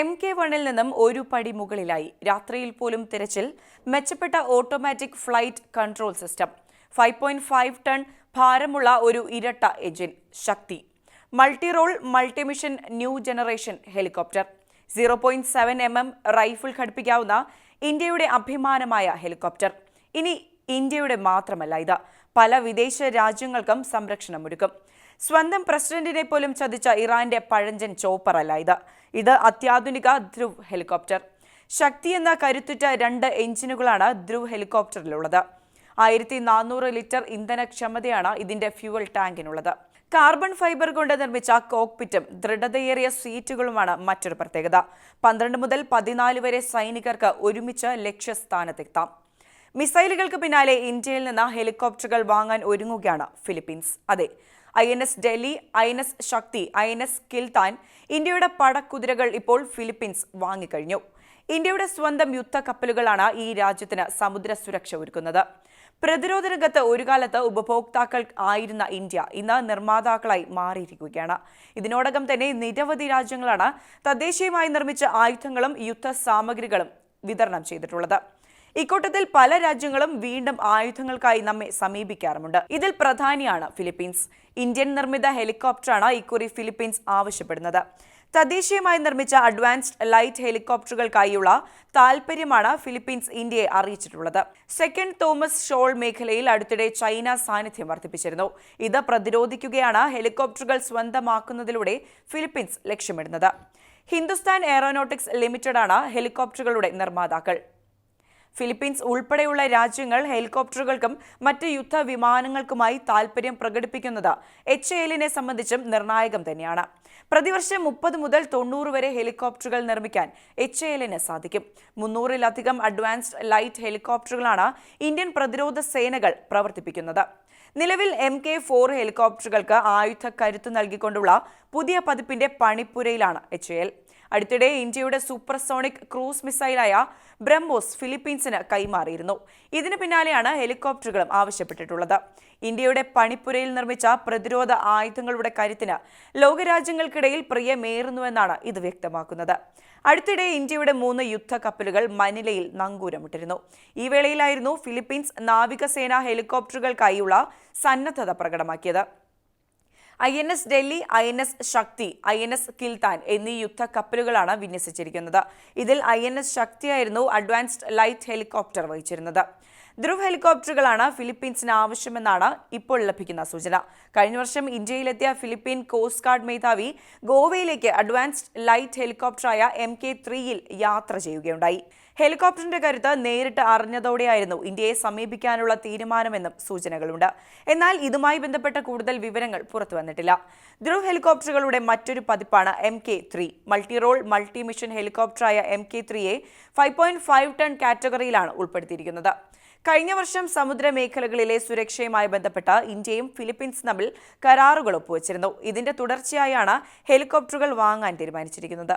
M K വണ്ണിൽ നിന്നും ഒരു പടി മുകളിലായി. രാത്രിയിൽ പോലും തിരച്ചിൽ മെച്ചപ്പെട്ട automatic flight control system five point five ton ഭാരമുള്ള ഒരു ഇരട്ട എഞ്ചിൻ ശക്തി multi role multimission new generation helicopter zero point seven M M rifle ഘടിപ്പിക്കാവുന്ന ഇന്ത്യയുടെ അഭിമാനമായ ഹെലികോപ്റ്റർ. ഇനി ഇന്ത്യയുടെ മാത്രമല്ല ഇത്. പല വിദേശ രാജ്യങ്ങൾക്കും സംരക്ഷണമൊരുക്കും സ്വന്തം പ്രസിഡന്റിനെ പോലും ചതിച്ച ഇറാന്റെ പഴഞ്ചൻ ചോപ്പറല്ല ഇത്. ഇത് അത്യാധുനിക ധ്രുവ് ഹെലികോപ്റ്റർ. ശക്തി എന്ന കരുത്തുറ്റ രണ്ട് എഞ്ചിനുകളാണ് ധ്രുവ് ഹെലികോപ്റ്ററിലുള്ളത്. ആയിരത്തി നാനൂറ് ലിറ്റർ ഇന്ധനക്ഷമതയാണ് ഇതിന്റെ ഫ്യൂവൽ ടാങ്കിനുള്ളത്. കാർബൺ ഫൈബർ കൊണ്ട് നിർമ്മിച്ച കോക്പിറ്റും ദൃഢതയേറിയ സീറ്റുകളുമാണ് മറ്റൊരു പ്രത്യേകത. പന്ത്രണ്ട് മുതൽ പതിനാല് വരെ സൈനികർക്ക് ഒരുമിച്ച് ലക്ഷ്യസ്ഥാനത്തെത്താം. മിസൈലുകൾക്ക് പിന്നാലെ ഇന്ത്യയിൽ നിന്ന് ഹെലികോപ്റ്ററുകൾ വാങ്ങാൻ ഒരുങ്ങുകയാണ് ഫിലിപ്പീൻസ്. അതെ I N S Delhi I N S Shakti I N S Kiltan ഇന്ത്യയുടെ പടക്കുതിരകൾ ഇപ്പോൾ ഫിലിപ്പീൻസ് വാങ്ങിക്കഴിഞ്ഞു. ഇന്ത്യയുടെ സ്വന്തം യുദ്ധ കപ്പലുകളാണ് ഈ രാജ്യത്തിന് സമുദ്ര സുരക്ഷ ഒരുക്കുന്നത്. പ്രതിരോധ രംഗത്ത് ഒരു കാലത്ത് ഉപഭോക്താക്കൾ ആയിരുന്ന ഇന്ത്യ ഇന്ന് നിർമ്മാതാക്കളായി മാറിയിരിക്കുകയാണ്. ഇതിനോടകം തന്നെ നിരവധി രാജ്യങ്ങളാണ് തദ്ദേശീയമായി നിർമ്മിച്ച ആയുധങ്ങളും യുദ്ധ സാമഗ്രികളും വിതരണം ചെയ്തിട്ടുള്ളത്. ഇക്കൂട്ടത്തിൽ പല രാജ്യങ്ങളും വീണ്ടും ആയുധങ്ങൾക്കായി നമ്മെ സമീപിക്കാറുമുണ്ട്. ഇതിൽ പ്രധാനിയാണ് ഫിലിപ്പീൻസ്. ഇന്ത്യൻ നിർമ്മിത ഹെലികോപ്റ്ററാണ് ഇക്കുറി ഫിലിപ്പീൻസ് ആവശ്യപ്പെടുന്നത്. തദ്ദേശീയമായി നിർമ്മിച്ച അഡ്വാൻസ്ഡ് ലൈറ്റ് ഹെലികോപ്റ്ററുകൾക്കായുള്ള താൽപര്യമാണ് ഫിലിപ്പീൻസ് ഇന്ത്യയെ അറിയിച്ചിട്ടുള്ളത്. സെക്കൻഡ് തോമസ് ഷോൾ മേഖലയിൽ അടുത്തിടെ ചൈന സാന്നിധ്യം വർദ്ധിപ്പിച്ചിരുന്നു. ഇത് പ്രതിരോധിക്കുകയാണ് ഹെലികോപ്റ്ററുകൾ സ്വന്തമാക്കുന്നതിലൂടെ ഫിലിപ്പീൻസ് ലക്ഷ്യമിടുന്നത്. ഹിന്ദുസ്ഥാൻ എയറോനോട്ടിക്സ് ലിമിറ്റഡാണ് ഹെലികോപ്റ്ററുകളുടെ നിർമ്മാതാക്കൾ. ഫിലിപ്പീൻസ് ഉൾപ്പെടെയുള്ള രാജ്യങ്ങൾ ഹെലികോപ്റ്ററുകൾക്കും മറ്റ് യുദ്ധ വിമാനങ്ങൾക്കുമായി താൽപര്യം പ്രകടിപ്പിക്കുന്നത് എച്ച് എല്ലിനെ സംബന്ധിച്ചും നിർണായകം തന്നെയാണ്. പ്രതിവർഷം മുപ്പത് മുതൽ തൊണ്ണൂറ് വരെ ഹെലികോപ്റ്ററുകൾ നിർമ്മിക്കാൻ എച്ച് എല്ലിന് സാധിക്കും. മുന്നൂറിലധികം അഡ്വാൻസ്ഡ് ലൈറ്റ് ഹെലികോപ്റ്ററുകളാണ് ഇന്ത്യൻ പ്രതിരോധ സേനകൾ പ്രവർത്തിപ്പിക്കുന്നത്. നിലവിൽ എം കെ ഫോർ ഹെലികോപ്റ്ററുകൾക്ക് ആയുധ കരുത്ത് നൽകിക്കൊണ്ടുള്ള പുതിയ പതിപ്പിന്റെ പണിപ്പുരയിലാണ് എച്ച് എൽ. അടുത്തിടെ ഇന്ത്യയുടെ സൂപ്പർസോണിക് ക്രൂസ് മിസൈലായ ബ്രഹ്മോസ് ഫിലിപ്പീൻസിന് കൈമാറിയിരുന്നു. ഇതിനു പിന്നാലെയാണ് ഹെലികോപ്റ്ററുകളും ആവശ്യപ്പെട്ടിട്ടുള്ളത്. ഇന്ത്യയുടെ പണിപ്പുരയിൽ നിർമ്മിച്ച പ്രതിരോധ ആയുധങ്ങളുടെ കരുത്തിന് ലോകരാജ്യങ്ങൾക്കിടയിൽ പ്രിയമേറുന്നുവെന്നാണ് ഇത് വ്യക്തമാക്കുന്നത്. അടുത്തിടെ ഇന്ത്യയുടെ മൂന്ന് യുദ്ധ കപ്പലുകൾ മനിലയിൽ നങ്കൂരമിട്ടിരുന്നു. ഈ വേളയിലായിരുന്നു ഫിലിപ്പീൻസ് നാവികസേന ഹെലികോപ്റ്ററുകൾക്കായുള്ള സന്നദ്ധത പ്രകടമാക്കിയത്. I N S Delhi I N S Shakti I N S Kiltan എന്നീ യുദ്ധ കപ്പലുകളാണ് വിന്യസിച്ചിരിക്കുന്നത്. ഇതിൽ ഐ എൻ എസ് ശക്തിയായിരുന്നു അഡ്വാൻസ്ഡ് ലൈറ്റ് ഹെലികോപ്റ്റർ വഹിച്ചിരുന്നത്. ധ്രുവ് ഹെലികോപ്റ്ററുകളാണ് ഫിലിപ്പീൻസിന് ആവശ്യമെന്നാണ് ഇപ്പോൾ ലഭിക്കുന്ന സൂചന. കഴിഞ്ഞ വർഷം ഇന്ത്യയിലെത്തിയ ഫിലിപ്പീൻ കോസ്റ്റ് ഗാർഡ് മേധാവി ഗോവയിലേക്ക് അഡ്വാൻസ്ഡ് ലൈറ്റ് ഹെലികോപ്റ്ററായ എം കെ ത്രീയിൽ യാത്ര ചെയ്യുകയുണ്ടായി. ഹെലികോപ്റ്ററിന്റെ കരുത്ത് നേരിട്ട് അറിഞ്ഞതോടെയായിരുന്നു ഇന്ത്യയെ സമീപിക്കാനുള്ള തീരുമാനമെന്നും സൂചനകളുണ്ട്. എന്നാൽ ഇതുമായി ബന്ധപ്പെട്ട കൂടുതൽ വിവരങ്ങൾ പുറത്തു വന്നിട്ടില്ല. ധ്രുവ് ഹെലികോപ്റ്ററുകളുടെ മറ്റൊരു പതിപ്പാണ് M K three. Multi role multi mission ഹെലികോപ്റ്ററായ M K ത്രീയെ ഫൈവ് പോയിന്റ് ഫൈവ് ടൺ കാറ്റഗറിയിലാണ് ഉൾപ്പെടുത്തിയിരിക്കുന്നത്. കഴിഞ്ഞ വർഷം സമുദ്രമേഖലകളിലെ സുരക്ഷയുമായി ബന്ധപ്പെട്ട ഇന്ത്യയും ഫിലിപ്പീൻസ് തമ്മിൽ കരാറുകൾ ഒപ്പുവച്ചിരുന്നു. ഇതിന്റെ തുടർച്ചയായാണ് ഹെലികോപ്റ്ററുകൾ വാങ്ങാൻ തീരുമാനിച്ചിരിക്കുന്നത്.